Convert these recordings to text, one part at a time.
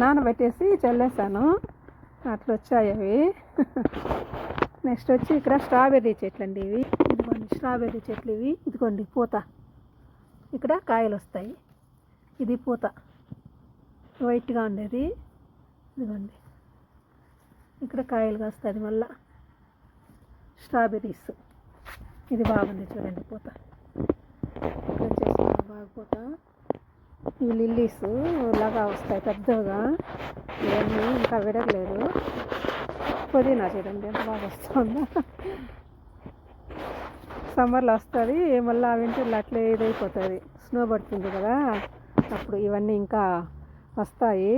నానబెట్టేసి చల్లేసాను. అట్లా వచ్చాయి అవి. నెక్స్ట్ వచ్చి ఇక్కడ స్ట్రాబెర్రీ చెట్లు అండి ఇవి. ఇదిగోండి స్ట్రాబెర్రీ చెట్లు ఇవి. ఇదిగోండి పూత. ఇక్కడ కాయలు వస్తాయి ఇది పూత. వైట్గా ఉండేది. ఇదిగోండి. ఇక్కడ కాయలు కాస్తుంది మళ్ళా. స్ట్రాబెర్రీస్. ఇది బాగుంది చూడండి పూత ఇక్కడ వచ్చేసి బాగా పూత ఇవి లిల్లీస్ లాగా వస్తాయి పెద్దగా. ఇవన్నీ ఇంకా విడగలేదు పుదీనా చూడండి ఎంత బాగా వస్తుందో. సమ్మర్లో వస్తుంది మళ్ళీ వింటర్లో అట్లే ఇదైపోతుంది. స్నో పడుతుంది కదా. అప్పుడు ఇవన్నీ ఇంకా వస్తాయి.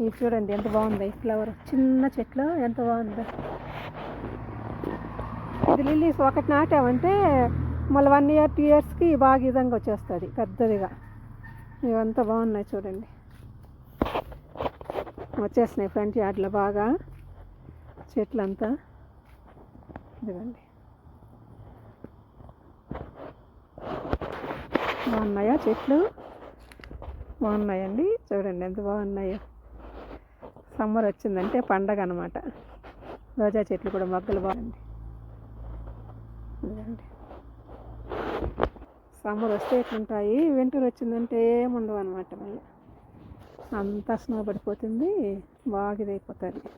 ఇవి చూడండి ఎంత బాగుంది ఫ్లవర్. చిన్న చెట్లు ఎంత బాగుందో. ఇది లిల్లీస్ ఒకటి నాటామంటే మళ్ళీ వన్ ఇయర్ టూ ఇయర్స్కి బాగా విధంగా వచ్చేస్తుంది పెద్దదిగా. ఇవంతా బాగున్నాయి చూడండి. వచ్చేసినాయి ఫ్రంట్ యార్డ్లో బాగా. చెట్లంతా. ఇదిగండి. బాగున్నాయా చెట్లు? బాగున్నాయండి. చూడండి ఎంత బాగున్నాయో. సమ్మర్ వచ్చిందంటే పండగ అనమాట రోజా చెట్లు కూడా మొగ్గలు బాగుంది ఇదిగండి. సమ్మర్ వస్తే ఎట్లుంటాయి? వింటర్ వచ్చిందంటే ఏముండవు అనమాట మళ్ళీ. అంతా స్నో పడిపోతుంది బాగా ఇదైపోతుంది.